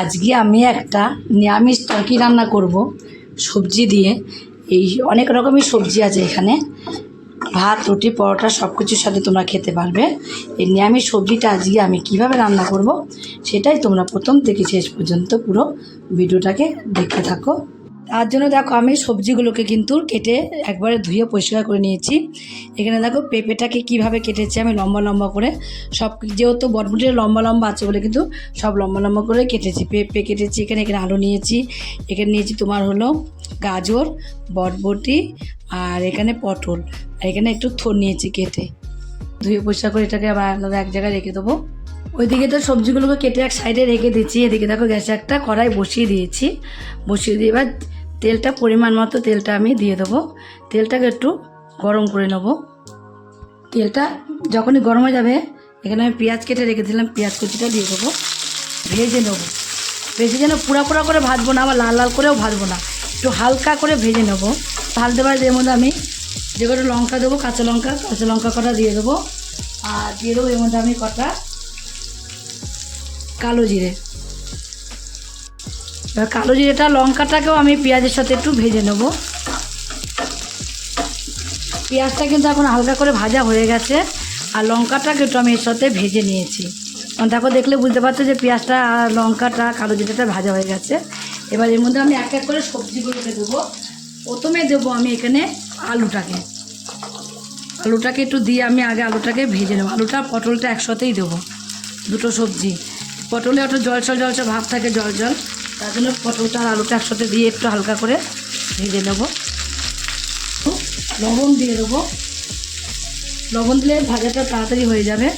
আজকে আমি একটা নিরামিষ তরকি রান্না করব, সবজি দিয়ে। এই অনেক রকমই সবজি আছে এখানে। ভাত, রুটি, পরোটা সব কিছুর সাথে তোমরা খেতে পারবে। এই নিরামিষ সবজিটা আজকে আমি কীভাবে রান্না করব, সেটাই তোমরা প্রথম থেকে শেষ পর্যন্ত পুরো ভিডিওটাকে দেখতে থাকো। তার জন্য দেখো আমি সবজিগুলোকে কিন্তু কেটে একবারে ধুয়ে পরিষ্কার করে নিয়েছি। এখানে দেখো পেঁপেটাকে কীভাবে কেটেছি আমি লম্বা লম্বা করে। সব যেহেতু বটবটির লম্বা লম্বা আছে বলে কিন্তু সব লম্বা লম্বা করে কেটেছি। পেঁপে কেটেছি, এখানে এখানে আলু নিয়েছি, এখানে নিয়েছি তোমার হলো গাজর, বটবটি আর এখানে পটল। আর এখানে একটু থোর নিয়েছি কেটে। ধুয়ে পরিষ্কার করে এটাকে আবার আলাদা এক জায়গায় রেখে দেবো। ওইদিকে তো সবজিগুলোকে কেটে এক সাইডে রেখে দিচ্ছি। এদিকে দেখো গ্যাসে একটা কড়াই বসিয়ে দিয়েছি। বসিয়ে দিয়ে এবার তেলটা পরিমাণ মতো তেলটা আমি দিয়ে দেবো। তেলটাকে একটু গরম করে নেব। তেলটা যখনই গরম হয়ে যাবে, এখানে আমি পেঁয়াজ কেটে রেখেছিলাম পেঁয়াজ কুচিটা দিয়ে দেবো। ভেজে নেব। ভেজে যেন পুরা পুরা করে ভাজবো না, আবার লাল লাল করেও ভাজবো না। একটু হালকা করে ভেজে নেব। ভাজতে পারতে এর মধ্যে আমি যে কটা লঙ্কা দেবো, কাঁচা লঙ্কা কাঁচা লঙ্কা কটা দিয়ে দেবো। আর দিয়ে দেবো এর মধ্যে আমি কটা কালো জিরে। এবার কালো জিরেটা, লঙ্কাটাকেও আমি পেঁয়াজের সাথে একটু ভেজে নেব। পেঁয়াজটা কিন্তু এখন হালকা করে ভাজা হয়ে গেছে, আর লঙ্কাটাকে একটু আমি এর সাথে ভেজে নিয়েছি। দেখো, দেখলে বুঝতে পারছ যে পেঁয়াজটা আর লঙ্কাটা, কালো জিরেটা ভাজা হয়ে গেছে। এবার এর মধ্যে আমি এক এক করে সবজিগুলোকে দেবো। প্রথমে দেবো আমি এখানে আলুটাকে। আলুটাকে একটু দিয়ে আমি আগে আলুটাকে ভেজে নেব। আলুটা, পটলটা একসাথেই দেবো, দুটো সবজি। পটলে একটু জল জল জল ভাব থাকে জল জল তার জন্য পটলটা আর আলুটা একসাথে দিয়ে একটু হালকা করে ভেজে নেব। লবণ দিয়ে দেবো। লবণ দিলে ভাজাটা তাড়াতাড়ি হয়ে যাবে।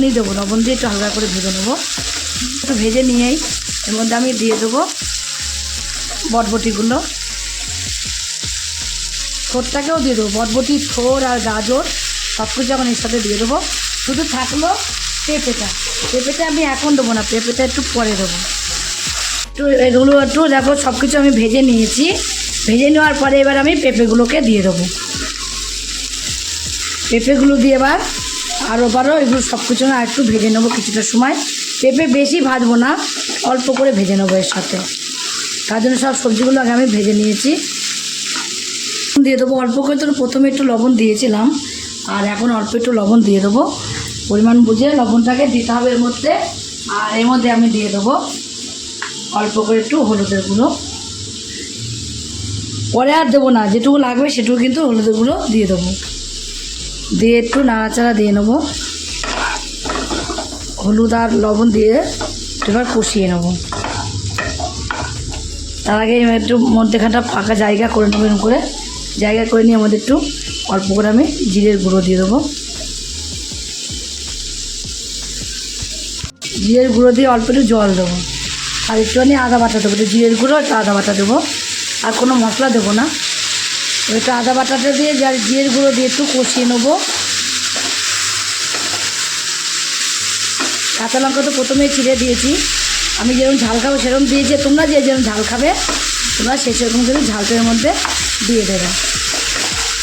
নিয়ে দেবো লবণ দিয়ে একটু হালকা করে ভেজে নেব। একটু ভেজে নিয়েই এর মধ্যে আমি দিয়ে দেবো বটবটিগুলো। থোরটাকেও দিয়ে দেবো। বটবটি থোর আর গাজর সব কিছু এখন এর সাথে দিয়ে দেবো। শুধু থাকল পেঁপেটা। পেঁপেটা আমি এখন দেবো না, পেঁপেটা একটু পরে দেবো। এগুলো একটু দেখো সব কিছু আমি ভেজে নিয়েছি। ভেজে নেওয়ার পরে এবার আমি পেঁপেগুলোকে দিয়ে দেবো। পেঁপেগুলো দিয়ে এবার আরও বারো, এগুলো সব কিছু না একটু ভেজে নেব কিছুটা সময়। পেঁপে বেশি ভাজবো না, অল্প করে ভেজে নেব এর সাথে। তার জন্য সব সবজিগুলো আগে আমি ভেজে নিয়েছি। দিয়ে দেবো অল্প করে তো প্রথমে একটু লবণ দিয়েছিলাম, আর এখন অল্প একটু লবণ দিয়ে দেবো। পরিমাণ বুঝে লবণটাকে দিতে হবে এর মধ্যে, আর এর মধ্যে আমি দিয়ে দেবো অল্প করে একটু হলুদের গুঁড়ো। পরে আর দেবো না, যেটুকু লাগবে সেটুকু কিন্তু হলুদের গুঁড়ো দিয়ে দেবো। দিয়ে একটু নাড়াচাড়া দিয়ে নেব। হলুদ আর লবণ দিয়ে এবার কষিয়ে নেব। তার আগে একটু মধ্যেখানটা ফাঁকা জায়গা করে নেব এরকম করে। জায়গা করে নিয়ে আমাদের একটু অল্প করে আমি জিরের গুঁড়ো দিয়ে দেবো। জিরের গুঁড়ো দিয়ে অল্প একটু জল দেবো। আর একটুখানি আদা বাটা দেবো জিরের গুঁড়ো, একটু আদা বাটা দেবো। আর কোনো মশলা দেবো না। একটু আদা বাটাটা দিয়ে যার জিরের গুঁড়ো দিয়ে একটু কষিয়ে নেব। কাঁচা লঙ্কা তো প্রথমেই ছিঁড়ে দিয়েছি। আমি যেরকম ঝাল খাব সেরকম দিয়েছি। তোমরা যে যেরকম ঝাল খাবে, তোমরা সেই সেরকম করে ঝালটার মধ্যে দিয়ে দেবে।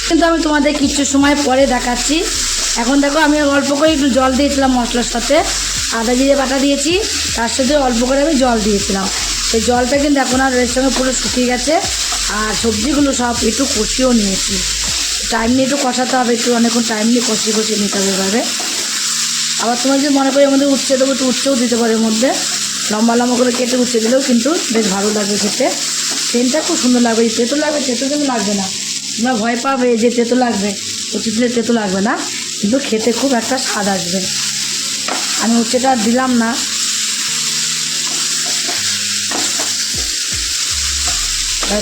কিন্তু আমি তোমাদের কিছু সময় পরে দেখাচ্ছি। এখন দেখো আমি অল্প করে একটু জল দিয়েছিলাম মশলার সাথে। আদা জিরে বাটা দিয়েছি, তার সাথে অল্প করে আমি জল দিয়েছিলাম। সেই জলটা কিন্তু এখন আর এর সঙ্গে পুরো শুকিয়ে গেছে, আর সবজিগুলো সব একটু কষিয়েও নিয়েছি। টাইম নিয়ে একটু কষাতে হবে, একটু অনেকক্ষণ টাইম নিয়ে কষিয়ে কষিয়ে নিতে হবে এভাবে। আবার তোমার যদি মনে করি আমাদের উচ্ছে দেবো, একটু উচ্ছেও দিতে পারে এর মধ্যে। লম্বা লম্বা করে কেটে উচ্ছে দিলেও কিন্তু বেশ ভালো লাগবে খেতে। সেন্টটা খুব সুন্দর লাগবে তেতো লাগবে তেতো কিন্তু লাগবে না। তোমরা ভয় পাবে যে তেতো লাগবে দিলে তেতো লাগবে না। কিন্তু খেতে খুব একটা স্বাদ আসবে। আমি উচ্ছেটা দিলাম না।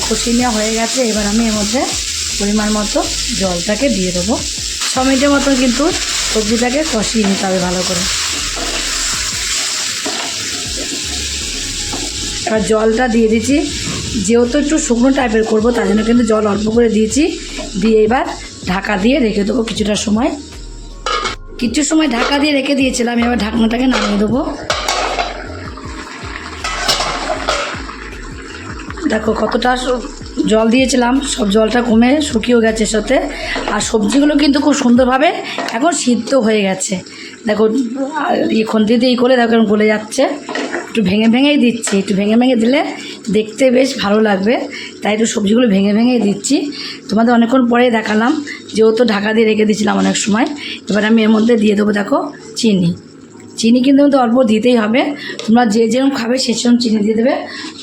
কষিয়ে নেওয়া হয়ে গেছে, এবার আমি এর মধ্যে পরিমাণ মতো জলটাকে দিয়ে দেবো। ছ মিনিটের মতো কিন্তু সবজিটাকে কষিয়ে নিতে হবে ভালো করে। এবার জলটা দিয়ে দিচ্ছি। যেহেতু একটু শুকনো টাইপের করব, তার জন্য কিন্তু জল অল্প করে দিয়েছি। দিয়ে এবার ঢাকা দিয়ে রেখে দেবো কিছুটা সময়। কিছু সময় ঢাকা দিয়ে রেখে দিয়েছিলাম, এবার ঢাকনাটাকে নামিয়ে দেবো। দেখো কতটা জল দিয়েছিলাম, সব জলটা কমে শুকিয়েও গেছে সাথে। আর সবজিগুলো কিন্তু খুব সুন্দরভাবে এখন সিদ্ধ হয়ে গেছে। দেখো আর এই দিয়ে করে দেখো এখন গলে যাচ্ছে। একটু ভেঙে ভেঙেই দিচ্ছি, একটু ভেঙে ভেঙে দিলে দেখতে বেশ ভালো লাগবে। তাই একটু সবজিগুলো ভেঙে ভেঙেই দিচ্ছি। তোমাদের অনেকক্ষণ পরে দেখালাম, যেহেতু ঢাকা দিয়ে রেখে দিয়েছিলাম অনেক সময়। এবার আমি এর মধ্যে দিয়ে দেবো, দেখো, চিনি। চিনি কিন্তু আমাদের অল্প দিতেই হবে। তোমরা যে যেরকম খাবে সেরকম চিনি দিয়ে দেবে।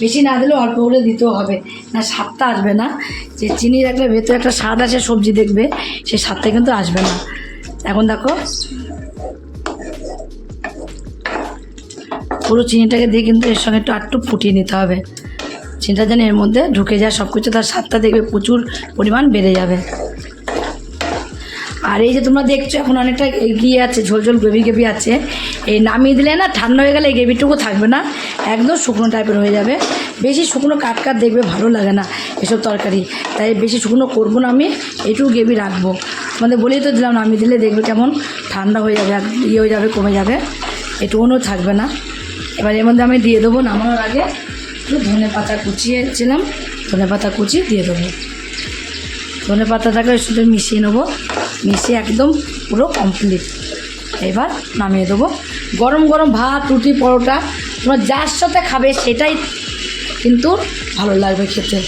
বেশি না দিলেও অল্প করে দিতেও হবে। না, স্বাদটা আসবে না। যে চিনি রাখলে ভেতরে একটা স্বাদ আছে সবজি দেখবে সেই স্বাদটা কিন্তু আসবে না। এখন দেখো পুরো চিনিটাকে দিয়ে কিন্তু এর সঙ্গে একটু আটটু ফুটিয়ে নিতে হবে। চিনিটা যেন এর মধ্যে ঢুকে যায় সব কিছু তার স্বাদটা দেখবে প্রচুর পরিমাণ বেড়ে যাবে। আর এই যে তোমরা দেখছ, এখন অনেকটা এগিয়ে আছে, ঝোল ঝোল গ্রেভি গ্রেভি আছে। এই নামিয়ে দিলে না ঠান্ডা হয়ে গেলে এই গ্রেভিটুকু থাকবে না, একদম শুকনো টাইপের হয়ে যাবে। বেশি শুকনো কাট দেখবে ভালো লাগে না এসব তরকারি, তাই বেশি শুকনো করব না আমি, এইটুকু গ্রেভি রাখব। তোমাদের বলেই তো দিলাম, নামিয়ে দিলে দেখবে কেমন ঠান্ডা হয়ে যাবে ইয়ে হয়ে যাবে, কমে যাবে, এটুকুনও থাকবে না। এবার এর মধ্যে আমি দিয়ে দেবো নামানোর আগে ধনে পাতা কুচিয়েছিলাম ধনে পাতা কুচিয়ে দিয়ে দেবো। ধনে পাতাটাকে সাথে মিশিয়ে নেব। মিশিয়ে একদম পুরো কমপ্লিট এবার নামিয়ে দেবো। গরম গরম ভাত, রুটি, পরোটা তোমরা যার সাথে খাবে সেটাই কিন্তু ভালো লাগবে খেতে।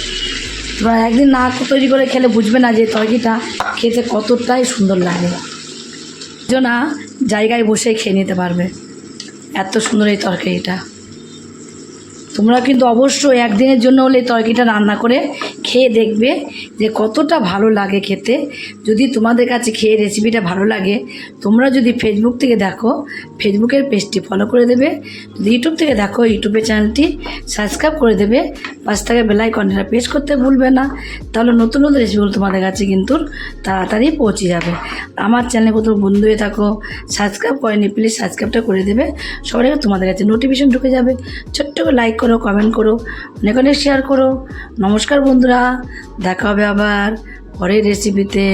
তোমরা একদিন না তৈরি করে খেলে বুঝবে না যে তরকিটা খেতে কতটাই সুন্দর লাগে। না, জায়গায় বসে খেয়ে নিতে পারবে। এত সুন্দর এই তরকারিটা। তোমরা কিন্তু অবশ্যই একদিনের জন্য হলে এই তরকারিটা রান্না করে খেয়ে দেখবে যে কতটা ভালো লাগে খেতে। যদি তোমাদের কাছে খেয়ে রেসিপিটা ভালো লাগে, তোমরা যদি ফেসবুক থেকে দেখো ফেসবুকের পেজটি ফলো করে দেবে। যদি ইউটিউব থেকে দেখো ইউটিউবের চ্যানেলটি সাবস্ক্রাইব করে দেবে। পাশ থেকে বেলাই কন্টেন্টটা পেশ করতে ভুলবে না। তাহলে নতুন নতুন রেসিপিগুলো তোমাদের কাছে কিন্তু তাড়াতাড়ি পৌঁছে যাবে। আমার চ্যানেলে কোথাও বন্ধু হয়ে থাকো সাবস্ক্রাইব করেনি প্লিজ সাবস্ক্রাইবটা করে দেবে। সবাই তোমাদের কাছে নোটিফিকেশন ঢুকে যাবে। ছোট্ট লাইক করো কমেন্ট করো অনেক অনেক শেয়ার করো। নমস্কার বন্ধুরা দেখা হবে আবার পরের রেসিপিতে